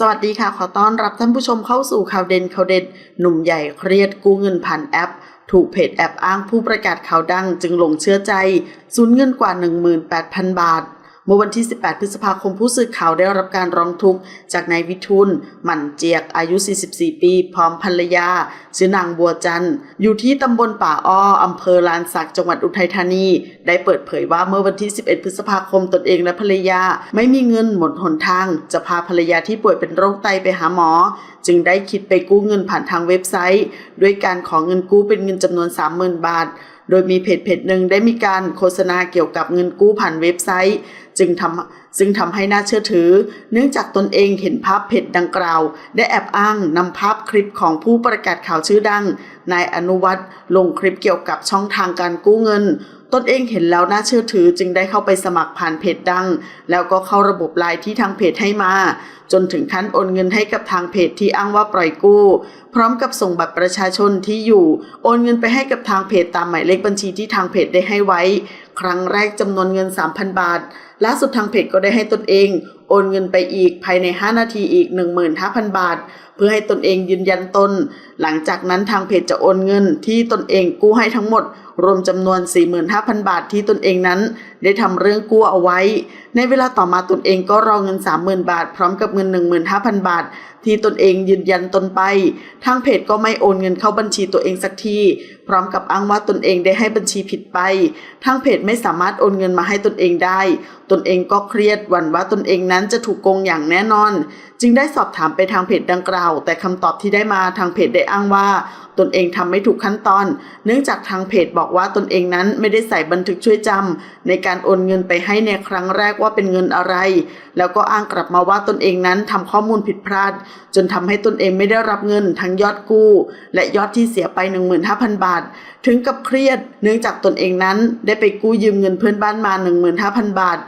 สวัสดีค่ะ ขอต้อนรับท่านผู้ชมเข้าสู่ข่าวเด่นข่าวเด็ด หนุ่มใหญ่เครียดกู้เงินผ่านแอป ถูกเพจแอปอ้างผู้ประกาศข่าวดังจึงหลงเชื่อใจ สูญเงินกว่า 18,000 บาท เมื่อวันที่ 18 พฤษภาคมผู้สื่อข่าวได้รับการร้องทุกข์จากนายวิทูลหมั่นเจียกอายุ 44 ปี พร้อมภรรยาชื่อนางบัวจันทร์อยู่ที่ตำบลป่าอ้ออำเภอลานสักจังหวัดอุทัยธานี ได้เปิดเผยว่าเมื่อวันที่ 11 พฤษภาคมตนเองและภรรยา ไม่มีเงินหมดหนทาง จะพาภรรยาที่ป่วยเป็นโรคไตไปหาหมอ จึงได้คิดไปกู้เงินผ่านทางเว็บไซต์ ด้วยการขอเงินกู้เป็นเงินจำนวน 30,000 บาท โดยมีเพจเพจหนึ่งได้มีการโฆษณาเกี่ยวกับเงินกู้ผ่านเว็บไซต์ จึงทำซึ่งทำให้น่าเชื่อถือ เนื่องจากตนเองเห็นภาพเพจดังกล่าว ได้แอบอ้างนำภาพคลิปของผู้ประกาศข่าวชื่อดังนายอนุวัฒน์ลงคลิปเกี่ยวกับช่องทางการกู้เงิน ตนเองเห็นแล้วน่าเชื่อถือจึงได้เข้าไปสมัครผ่านเพจดัง แล้วก็เข้าระบบไลน์ที่ทางเพจให้มา จนถึงขั้นโอนเงินให้กับทางเพจที่อ้างว่าปล่อยกู้ พร้อมกับส่งบัตรประชาชนที่อยู่ โอนเงินไปให้กับทางเพจตามหมายเลขบัญชีที่ทางเพจได้ให้ไว้ ครั้งแรกจำนวนเงิน 3,000 บาทล่าสุดทางเพจก็ได้ให้ตนเอง โอนเงินไปอีกภายใน 5 นาทีอีก 15,000 บาท เพื่อให้ตนเองยืนยันตน หลังจากนั้นทางเพจจะโอนเงินที่ตนเองกู้ให้ทั้งหมด รวมจำนวน 45,000 บาทที่ตนเองนั้น ได้ทำเรื่องกู้เอาไว้ ในเวลาต่อมาตนเองก็รอเงิน 30,000 บาท พร้อมกับเงิน 15,000 บาท ที่ตนเองยืนยันตนไป ทางเพจก็ไม่โอนเงินเข้าบัญชีตัวเองสักที พร้อมกับอ้างว่าตนเองได้ให้บัญชีผิดไป ทางเพจไม่สามารถโอนเงินมาให้ตนเองได้ตนเองก็เครียดหวั่นว่าตนเองนั้นจะถูกโกงอย่างแน่นอน จึงได้สอบถามไปทางเพจดังกล่าว แต่คำตอบที่ได้มาทางเพจได้อ้างว่า ตนเองทำไม่ถูกขั้นตอน เนื่องจากทางเพจบอกว่าตนเองนั้นไม่ได้ใส่บันทึกช่วยจำในการโอนเงินไปให้ในครั้งแรกว่าเป็นเงินอะไร แล้วก็อ้างกลับมาว่าตนเองนั้นทำข้อมูลผิดพลาด จนทำให้ตนเองไม่ได้รับเงินทั้งยอดกู้ และยอดที่เสียไป 15,000 บาท ถึงกับเครียด เนื่องจากตนเองนั้นได้ไปกู้ยืมเงินเพื่อนบ้านมา 15,000 บาท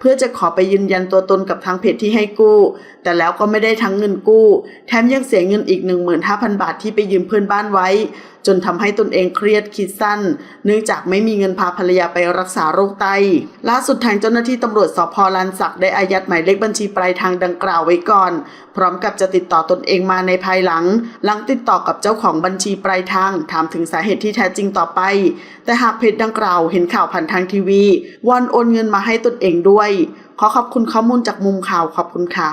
เพื่อจะขอไปยืนยันตัวตนกับทางเพจที่ให้กู้ แต่แล้วก็ไม่ได้ทั้งเงินกู้ แถมยังเสียเงินอีก 15,000 บาทที่ไปยืมเพื่อนบ้านไว้ จนทำให้ตนเองเครียดคิดสั้น เนื่องจากไม่มีเงินพาภรรยาไปรักษาโรคไต ล่าสุดทางเจ้าหน้าที่ตำรวจสพลานสักได้อายัดหมายเลขบัญชีปลายทางดังกล่าวไว้ก่อน พร้อมกับจะติดต่อตนเองมาในภายหลัง หลังติดต่อกับเจ้าของบัญชีปลายทาง ถามถึงสาเหตุที่แท้จริงต่อไป แต่หากเพจดังกล่าวเห็นข่าวผ่านทางทีวีวอนโอนเงินมาให้ตนเองด้วยขอขอบคุณข้อมูลจากมุมข่าวขอบคุณค่ะ